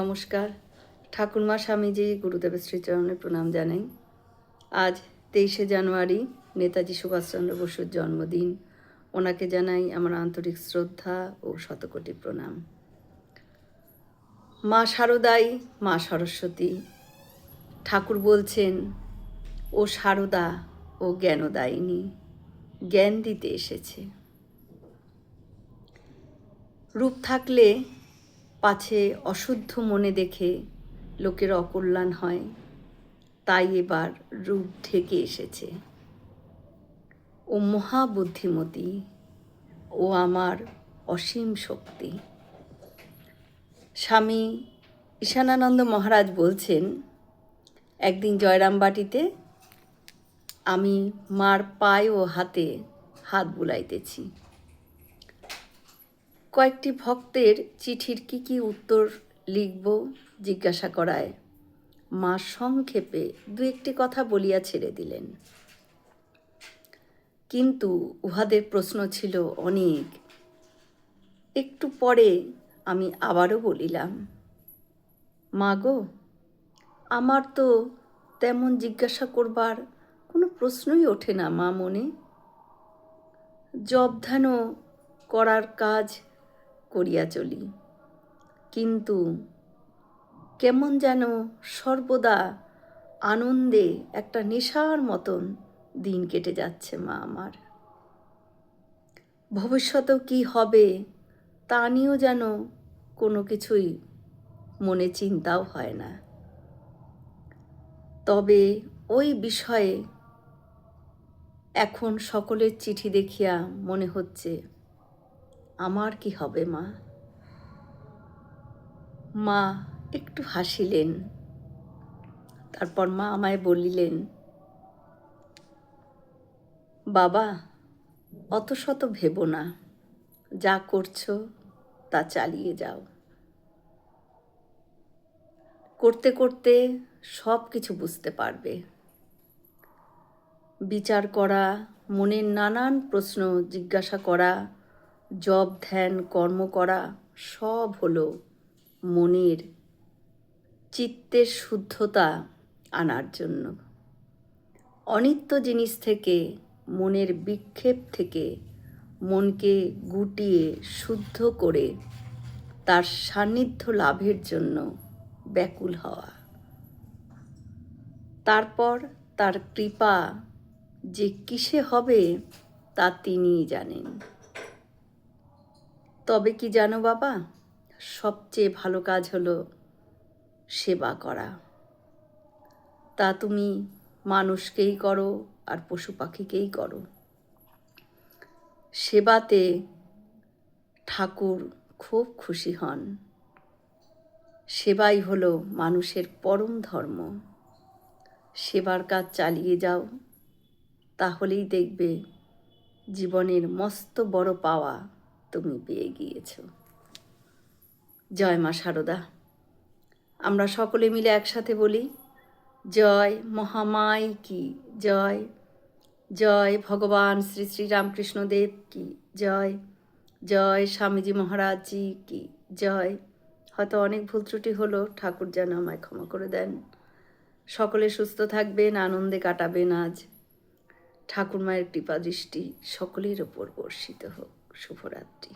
নমস্কার। ঠাকুরমা স্বামীজি গুরুদেবের শ্রীচরণে প্রণাম জানাই। আজ তেইশে জানুয়ারি, নেতাজি সুভাষচন্দ্র বসুর জন্মদিন। ওনাকে জানাই আমার আন্তরিক শ্রদ্ধা ও শতকোটি প্রণাম। মা শারদাই মা সরস্বতী, ঠাকুর বলছেন, ও শারদা ও জ্ঞানদায়িনী, জ্ঞান দিতে এসেছে। রূপ থাকলে পাছে অশুদ্ধ মনে দেখে লোকের অকল্যাণ হয়। তাই এবার রূপ ঢেকে এসেছে। ও মহাবুদ্ধিমতী, ও আমার অসীম শক্তি। স্বামী ঈশানানন্দ মহারাজ বলছেন, একদিন জয়রামবাটিতে আমি মার পায়ে ও হাতে হাত বুলাইতেছি। কয়েকটি ভক্তের চিঠির কি কি উত্তর লিখব জিজ্ঞাসা করায়। মা সংক্ষেপে দু একটি কথা বলিয়া ছেড়ে দিলেন। কিন্তু উহাদের প্রশ্ন ছিল অনেক। একটু পরে আমি আবারও বলিলাম, মা গো, আমার তো তেমন জিজ্ঞাসা করবার কোনো প্রশ্নই ওঠে না মা মনে। জব ধ্যানও করার কাজ করিয়া চলি। কিন্তু কেমন যেন সর্বদা আনন্দে একটা নেশার মতন দিন কেটে যাচ্ছে মা আমার। ভবিষ্যতেও কি হবে তা নিয়েও যেন কোনো কিছুই মনে চিন্তাও হয় না। তবে ওই বিষয়ে এখন সকলের চিঠি দেখিয়া মনে হচ্ছে আমার কি হবে, মা? মা একটু হাসিলেন। তারপর মা আমায় বলিলেন, বাবা, অত শত ভেবো না। যা করছ, তা চালিয়ে যাও। করতে করতে সব কিছু বুঝতে পারবে। বিচার করা, মনের নানান প্রশ্ন জিজ্ঞাসা করা জব, ধ্যান, কর্ম করা সব হলো মনের চিত্তের শুদ্ধতা আনার জন্য। অনিত্য জিনিস থেকে, মনের বিক্ষেপ থেকে মনকে গুটিয়ে শুদ্ধ করে তার সান্নিধ্য লাভের জন্য ব্যাকুল হওয়া। তারপর তার কৃপা যে কিসে হবে তা তিনিই জানেন। তবে কি জানো বাবা? সবচেয়ে ভালো কাজ হলো সেবা করা। তা তুমি মানুষকেই করো আর পশু পাখিকেই করো। সেবাতে ঠাকুর খুব খুশি হন। সেবাই হলো মানুষের পরম ধর্ম। সেবার কাজ চালিয়ে যাও, তাহলেই দেখবে জীবনের মস্ত বড় পাওয়া তুমি পেয়ে গিয়েছ। জয় মা শারদা আমরা সকলে মিলে একসাথে বলি, জয় মহামাই কি, জয় জয় ভগবান শ্রী শ্রী রামকৃষ্ণদেব কি, জয় জয় স্বামীজি মহারাজজি কি, জয়। হয়তো অনেক ভুল ত্রুটি হলো, ঠাকুর যেন আমায় ক্ষমা করে দেন। সকলে সুস্থ থাকবেন, আনন্দে কাটাবেন আজ। ঠাকুর মায়ের কৃপা দৃষ্টি সকলের ওপর বর্ষিত হোক। শুভরাত্রি।